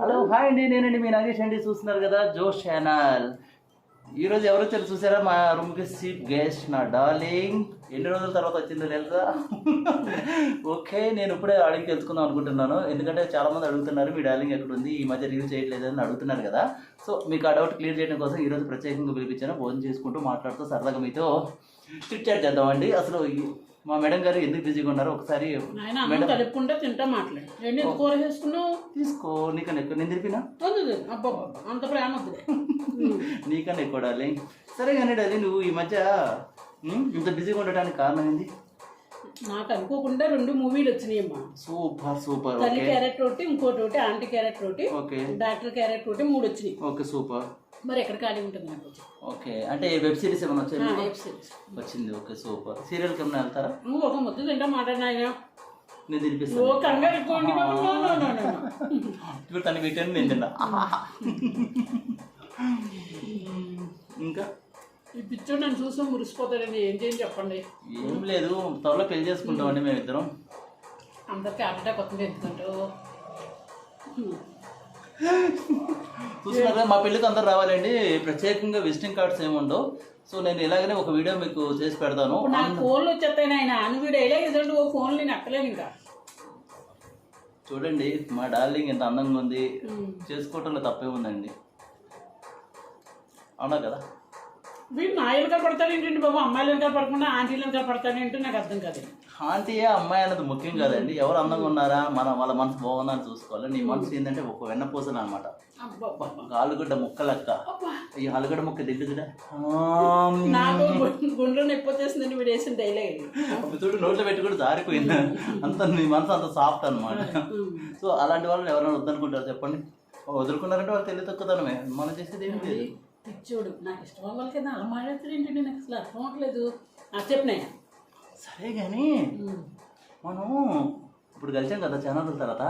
Hello hi అండి నేనండి మీ నాగేష్ అండి చూస్తున్నారు కదా జోష్ ఛానల్. ఈరోజు ఎవరు వచ్చారు చూసారా? మా రూమ్కి సీట్ గెస్ట్ నా డార్లింగ్. ఎన్ని రోజుల తర్వాత వచ్చిందో తెలుసా? ఓకే నేను ఇప్పుడే అడిగి తెలుసుకుందాం అనుకుంటున్నాను. ఎందుకంటే చాలా మంది అడుగుతున్నారు మీ డార్లింగ్ ఎక్కడ ఉంది ఈ మధ్య రీల్ చేయట్లేదు అని అడుగుతున్నారు కదా. సో మీకు ఆ డౌట్ క్లియర్ చేయడం కోసం ఈరోజు ప్రత్యేకంగా పిలిపించాను. భోజనం చేసుకుంటూ మాట్లాడుతూ సరదాగా మీతో చిట్ చాట్ చేద్దామండి. అసలు మా మేడం గారు ఎందుకు బిజీగా ఉన్నారు? ఒకసారి కలుపుకుంటే తింటా మాట్లాడు. ఏంటి కూర చేసుకున్నావు? తీసుకో నీకన్నా ఎక్కువ. నేను తిరిపినా అంత ప్రేమ వద్దు. నీకన్నా ఎక్కువ డార్లింగ్. సరే కానీ డార్లింగ్ నువ్వు ఈ మధ్య ఇంత బిజీగా ఉండడానికి కారణం ఏంది? నాకు అనుకోకుండా రెండు మూవీలు వచ్చినాయమ్మా. Super super. తల్లి ఓకే. క్యారెక్టర్ ఒకటి ఇంకోటి ఒకటి ఆంటీ క్యారెక్టర్ ఒకటి ఓకే. డాక్టర్ క్యారెక్టర్ ఒకటి మూడు వచ్చినాయి. Okay super. మరి ఎక్కడ ఖాళీ ఉంటుంది నాకు ఓకే అంటే వెబ్ సిరీస్ ఏమైనా వచ్చాయి? Web series. వచ్చింది ఓకే సూపర్. సీరియల్కి ఏమైనా వెళ్తారా? నువ్వు ఒక ముద్దు తింటా మాట్లాడిన ఆయన నేను ఓ తినిపిస్తాను కంగారు ఎక్కువ ఉంది బాబు. No, no, no, no, no. ఇప్పుడు తను పెట్టాను నేను తిన్నా ఇంకా? ఈ పిచ్చోడు నన్ను చూసి మురిసిపోతాడండి ఏం చేయని చెప్పండి. ఏం లేదు త్వరలో పెళ్ళి చేసుకుంటామండి మేము ఇద్దరం. అందరికి అటాక్ వస్తుంది ఎందుకంటే చూస్తున్నారు కదా, మా పెళ్ళికి అందరు రావాలండి. ప్రత్యేకంగా విజిటింగ్ కార్డ్స్ ఏమి ఉండవు. సో నేను ఇలాగనే ఒక వీడియో మీకు చేసి పెడతాను. ఫోన్లు వచ్చేస్తాయి ఓ నేను ఎక్కలేను ఇంకా. చూడండి మా డార్లింగ్ ఎంత అందంగా ఉంది. చేసుకోవటంలో తప్పే ఉందండి. అవునా కదా? వీడు నా వెనకాల పడతాడు ఏంటండి బాబు? అమ్మాయిలు వెనకాల పడకుండా ఆంటీలు వెనకాల పడతాడు ఏంటో నాకు అర్థం కాదు ఆంటీయే అమ్మాయి అనేది ముఖ్యం కాదండి. ఎవరు అందంగా ఉన్నారా? మన వాళ్ళ మనసు బాగుందా అని చూసుకోవాలి. నీ మనసు ఏంటంటే ఒక వెన్నపూసలు అనమాట. ఆలుగడ్డ ముక్క లెక్క. ఈ ఆలుగడ్డ ముక్క గు- గుండెలో నొప్పి వచ్చేసిందండి వీడు వేసిన డైలాగ్ చూడు నోట్లో పెట్టి కూడా జారిపోయింది. అంత నీ మనసు అంత సాఫ్ట్ అనమాట సో అలాంటి వాళ్ళని ఎవరైనా వద్దనుకుంటారు చెప్పండి? వదులుకున్నారంటే వాళ్ళు తెలియ తక్కువతనమే. మనం చేసేది ఏమి లేదు. పిచ్చోడు. నాకు ఇష్టం వాళ్ళకి అలా మాట్లాడతాడు ఏంటండి నాకు అసలు అర్థం అవ్వట్లేదు. నాకు చెప్పినాయా సరే కానీ మనం ఇప్పుడు కలిసాం కదా చాలా రోజుల తర్వాత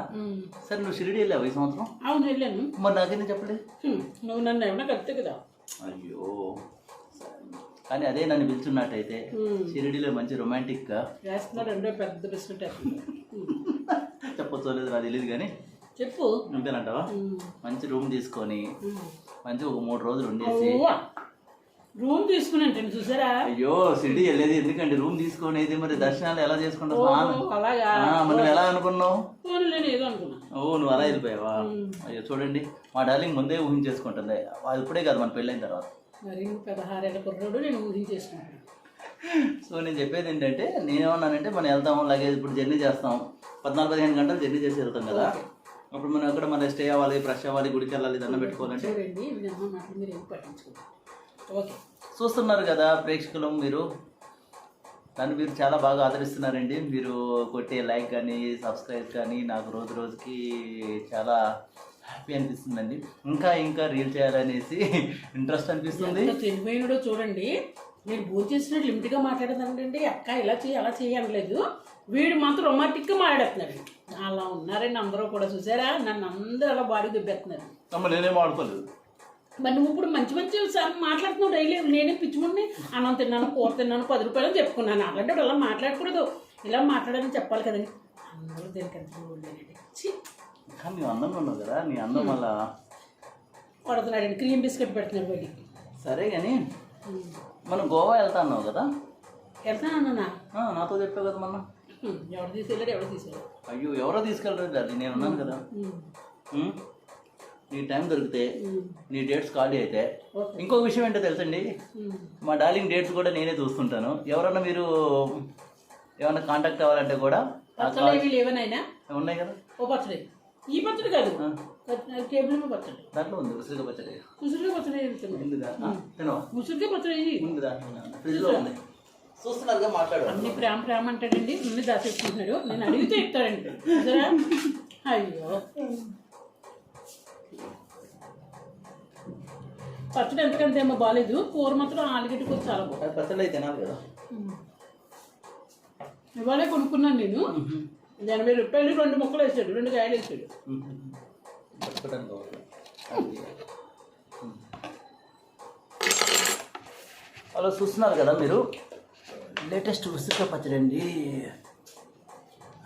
సరే నువ్వు షిరిడి వెళ్ళావు ఈ సంవత్సరం? అవును వెళ్ళాను. మరి నాకేం చెప్పలేదు హ్మ్. నువ్వు నన్ను ఏమన్నా కలిస్తే కదా. అయ్యో. కానీ అదే నన్ను పిలుచున్నట్టయితే. షిరిడిలో మంచి రొమాంటిక్గా రెండో పెద్ద బిస్కెట్. చెప్పొచ్చో లేదు నాకు తెలియదు కానీ చెప్పు. అంతేనంటావా. మంచి రూమ్ తీసుకొని. మంచి ఒక మూడు రోజులు ఉండేసి రూమ్ తీసుకున్నాంటండి చూసారా? అయ్యో షిరిడి వెళ్ళేది ఎందుకండి? రూమ్ తీసుకునేది మరి దర్శనాలు ఎలా చేసుకుంటావు అలాగా. నువ్వు ఎలా అనుకున్నావు? ఓ నువ్వు అలా వెళ్ళిపోయావా? అయ్యో చూడండి మా డార్లింగ్ ముందే ఊహించేసుకుంటుంది. అది ఇప్పుడే కాదు మన పెళ్ళైన తర్వాత. మరి పదహారేళ్ళ కుర్రోడు నేను ఊహించేసుకున్నాను సో నేను చెప్పేది ఏంటంటే నేనేమన్నానంటే మనం వెళ్తాం లగేజ్ ఇప్పుడు జర్నీ చేస్తాం. పద్నాలుగు పదిహేను గంటలు జర్నీ చేసి వెళ్తాం కదా. అప్పుడు మనం అక్కడ మన స్టే అవ్వాలి ఫ్రెష్ అవ్వాలి గుడికి వెళ్ళాలి దండం పెట్టుకోవాలంటే. మీరు ఓకే. చూస్తున్నారు కదా ప్రేక్షకులు మీరు. నన్ను మీరు చాలా బాగా ఆదరిస్తున్నారండి. మీరు కొట్టే లైక్ కానీ సబ్స్క్రైబ్ కానీ నాకు రోజు రోజుకి చాలా హ్యాపీ అనిపిస్తుందండి. ఇంకా ఇంకా రీల్ చేయాలనేసి ఇంట్రెస్ట్ అనిపిస్తుంది. తెలివైనడో చూడండి. నేను భోజనం చేసినట్టు లిమిట్గా మాట్లాడతానండి అక్క ఇలా చేయి అలా చేయి అనలేదు. వీడు మాత్రం రొమాంటిక్గా మాట్లాడుతున్నాడు అలా ఉన్నారండి అందరూ కూడా. చూసారా? నన్ను అందరూ అలా బాడీ దుబ్బెత్తున్నారు అమ్మ నేనేం ఆడుకోలేదు. మరి నువ్వు ఇప్పుడు మంచి మంచి సార్ మాట్లాడుతున్నావు డైలీ. నేనే పిచ్చుకుని అన్నం తిన్నాను కూర తిన్నాను పది రూపాయలు అని చెప్పుకున్నాను. అలాంటి ఇలా మాట్లాడకూడదు. ఇలా మాట్లాడాలని చెప్పాలి కదండి. అందరూ దీనికి ఎంత కానీ నువ్వు అందంగా ఉన్నావు కదా నీ అందం వల్ల కొడుతున్నాడండి క్రీమ్ బిస్కెట్ పెడుతున్నాడు బయటికి సరే కానీ మనం గోవా వెళ్తా అన్నావు కదా? వెళ్తానన్నా ఆ, నాతో చెప్పావు కదా మొన్న. ఎవరు తీసుకెళ్ళాడు? ఎవరు తీసుకెళ్ళాడు? అయ్యో ఎవరో తీసుకెళ్ళలేదు అది నేను ఉన్నాను కదా? నీ టైం దొరికితే నీ డేట్స్ ఖాళీ అయితే. ఇంకో విషయం ఏంటో తెలుసండి? మా డార్లింగ్ డేట్స్ కూడా నేనే చూస్తుంటాను. ఎవరన్నా మీరు ఏమన్నా కాంటాక్ట్ అవ్వాలంటే కూడా ఉన్నాయి కదా? ఓ పచ్చడి ఈ పచ్చడి కాదు. టేబుల్ మీద పచ్చడి దాంట్లో ఉంది ఉసిరిగా పచ్చడి ఉసిరిగా పచ్చడి వెళ్తుంది ఉందిగా ఆ, తినవా? ఉసిరిగా పచ్చడి వెయ్యి. ఉంది ఫ్రిడ్జ్లో ఉంది. చూస్తున్నారుగా మాట్లాడు. అన్ని ప్రేమ ప్రేమ అంటాడండి. అన్ని దాచేసుకుంటున్నాడు. నేను అడిగితే చూసారా? అయ్యో. పచ్చడి ఎంతకంటే ఏమో బాగాలేదు కూర మాత్రం ఆలుగడ్డ కూర చాలా బాగుంది. పచ్చడి అయితే కదా. ఇవాళే కొనుక్కున్నాను నేను. ఎనభై రూపాయలు రెండు ముక్కలు వేసాడు రెండు కాయలు వేసాడు. అలా చూస్తున్నారు కదా మీరు? లేటెస్ట్ ఉసిరికాయ పచ్చడి అండి.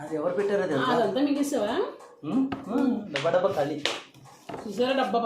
అది ఎవరు పెట్టారో తెలుసా? అదంతా ఉమ్, ఉమ్, డబ్బా డబ్బా ఖాళీ. చూసారా డబ్బా